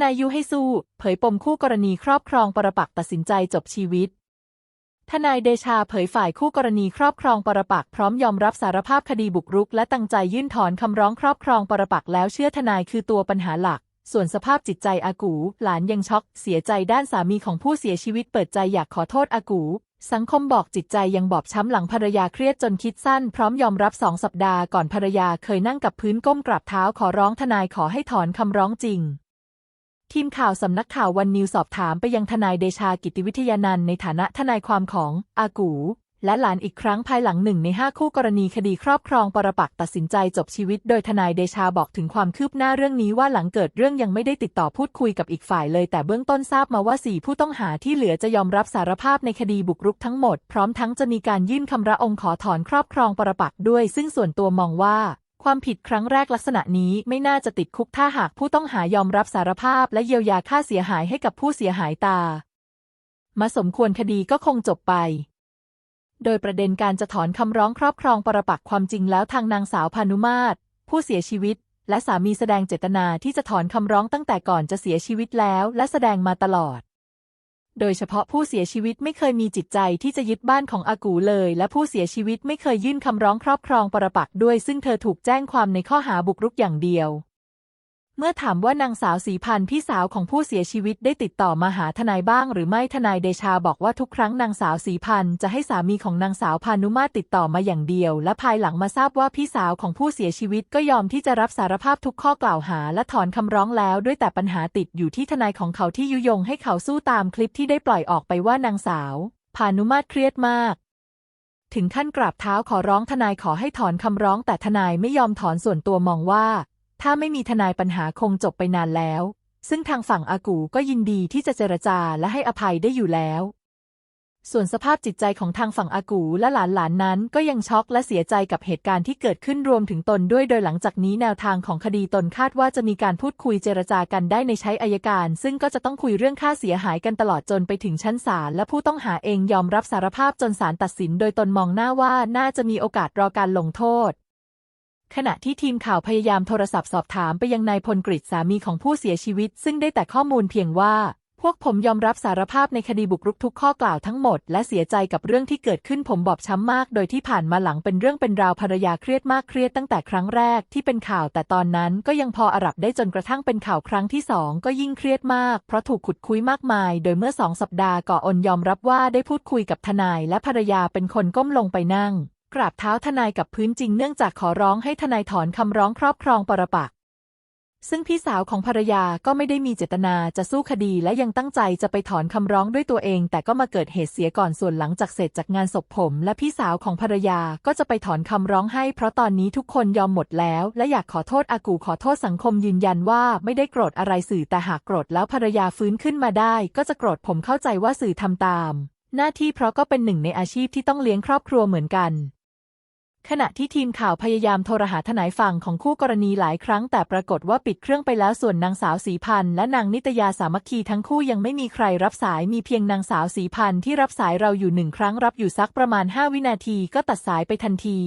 นายยุให้สู้ เผยปมคู่กรณีครอบครองปรปักตัดสินใจจบชีวิต ทนายเดชาเผยฝ่ายคู่กรณีครอบครองปรปักพร้อมยอมรับสารภาพคดีบุกรุก และตั้งใจยื่นถอนคำร้องครอบครองปรปักแล้วเชื่อทนายคือตัวปัญหาหลัก ส่วนสภาพจิตใจอากู หลานยังช็อก เสียใจด้านสามีของผู้เสียชีวิตเปิดใจอยากขอโทษอากูสังคมบอกจิตใจยังบอบช้ำหลังภรรยาเครียดจนคิดสั้น พร้อมยอมรับสองสัปดาห์ก่อนภรรยาเคยนั่งกับพื้นก้มกราบเท้าขอร้องทนายขอให้ถอนคำร้องจริง ทีมข่าวสำนักข่าววันนิวสอบถามไปยังทนายเดชากิติวิทยานันในฐานะทนายความของอากู และหลานอีกครั้งภายหลังหนึ่งในห้าคู่กรณีคดีครอบครองปรปักตัดสินใจจบชีวิต โดยทนายเดชาบอกถึงความคืบหน้าเรื่องนี้ว่าหลังเกิดเรื่องยังไม่ได้ติดต่อพูดคุยกับอีกฝ่ายเลย แต่เบื้องต้นทราบมาว่าสี่ผู้ต้องหาที่เหลือจะยอมรับสารภาพในคดีบุกรุกทั้งหมด พร้อมทั้งจะมีการยื่นคำร้องขอถอนครอบครองปรปักด้วย ซึ่งส่วนตัวมองว่า ความผิดครั้งแรกลักษณะนี้ไม่น่าจะติดคุกถ้าหากผู้ต้องหายอมรับสารภาพและเยียวยาค่าเสียหายให้กับผู้เสียหายตา มาสมควรคดีก็คงจบไป โดยประเด็นการจะถอนคำร้องครอบครองปรปักษ์ความจริงแล้วทางนางสาวพานุมาตรผู้เสียชีวิต และสามีแสดงเจตนาที่จะถอนคำร้องตั้งแต่ก่อนจะเสียชีวิตแล้ว และแสดงมาตลอด โดยเฉพาะผู้เสียชีวิตไม่เคยมีจิตใจที่จะยึดบ้านของอากูเลย และผู้เสียชีวิตไม่เคยยื่นคำร้องครอบครองปรปักษ์ด้วย ซึ่งเธอถูกแจ้งความในข้อหาบุกรุกอย่างเดียว มื่อถามว่านางสาวสีพันธ์พี่สาวของผู้เสียชีวิตได้ติดต่อมาหาทนายบ้าง หรือไม่ทนายเดชาบอกว่าทุกครั้งนางสาวสีพันธ์จะให้สามีของนางสาวพานุมาตรติดต่อมาอย่างเดียว และภายหลังมาทราบว่าพี่สาวของผู้เสียชีวิตก็ยอมที่จะรับสารภาพทุกข้อกล่าวหา และถอนคำร้องแล้วด้วยแต่ปัญหาติดอยู่ที่ทนายของเขาที่ยุยงให้เขาสู้ตามคลิปที่ได้ปล่อยออกไปว่านางสาวพานุมาตรเครียดมากถึงขั้นกราบเท้าขอร้องทนายขอให้ถอนคำร้องแต่ทนายไม่ยอมถอนส่วนตัวมองว่า ถ้าไม่มีทนายปัญหาคงจบไปนานแล้ว ซึ่งทางฝั่งอากูก็ยินดีที่จะเจรจาและให้อภัยได้อยู่แล้ว ส่วนสภาพจิตใจของทางฝั่งอากูและหลานๆนั้นก็ยังช็อกและเสียใจกับเหตุการณ์ที่เกิดขึ้นรวมถึงตนด้วยโดยหลังจากนี้แนวทางของคดีตนคาดว่าจะมีการพูดคุยเจรจากันได้ในใช้อายการ ซึ่งก็จะต้องคุยเรื่องค่าเสียหายกันตลอดจนไปถึงชั้นศาลและผู้ต้องหาเองยอมรับสารภาพจนศาลตัดสิน โดยตนมองหน้าว่าน่าจะมีโอกาสรอการลงโทษ ขณะที่ทีมข่าวพยายามโทรศัพท์สอบถามไปยังนายพลกฤษสามีของผู้เสียชีวิต ซึ่งได้แต่ข้อมูลเพียงว่า พวกผมยอมรับสารภาพในคดีบุกรุกทุกข้อกล่าวทั้งหมด และเสียใจกับเรื่องที่เกิดขึ้นผมบอบช้ำมาก โดยที่ผ่านมาหลังเป็นเรื่องเป็นราวภรรยาเครียดมากเครียดตั้งแต่ครั้งแรกที่เป็นข่าว แต่ตอนนั้นก็ยังพออารับได้จนกระทั่งเป็นข่าวครั้งที่สองก็ยิ่งเครียดมาก เพราะถูกขุดคุยมากมาย โดยเมื่อสองสัปดาห์ก่อนยอมรับว่าได้พูดคุยกับทนายและภรรยาเป็นคนก้มลงไปนั่ง กราบเท้าทนายกับพื้นจริงเนื่องจากขอร้องให้ทนายถอนคำร้องครอบครองปรปักษ์ซึ่งพี่สาวของภรรยาก็ไม่ได้มีเจตนาจะสู้คดีและยังตั้งใจจะไปถอนคำร้องด้วยตัวเอง แต่ก็มาเกิดเหตุเสียก่อนส่วนหลังจากเสร็จจากงานศพผม และพี่สาวของภรรยาก็จะไปถอนคำร้องให้ เพราะตอนนี้ทุกคนยอมหมดแล้ว และอยากขอโทษอากูขอโทษสังคมยืนยันว่าไม่ได้โกรธอะไรสื่อแต่หากโกรธแล้วภรรยาฟื้นขึ้นมาได้ ก็จะโกรธผมเข้าใจว่าสื่อทำตาม หน้าที่เพราะก็เป็นหนึ่งในอาชีพที่ต้องเลี้ยงครอบครัวเหมือนกัน ขณะที่ทีมข่าวพยายามโทรหาทนายฝั่งของคู่กรณีหลายครั้งแต่ปรากฏว่าปิดเครื่องไปแล้วส่วนนางสาวสีพันธ์และนางนิตยาสามัคคีทั้งคู่ยังไม่มีใครรับสายมีเพียงนางสาวสีพันธ์ที่รับสายเราอยู่หนึ่งครั้งรับอยู่สักประมาณ 5 วินาทีก็ตัดสายไปทันที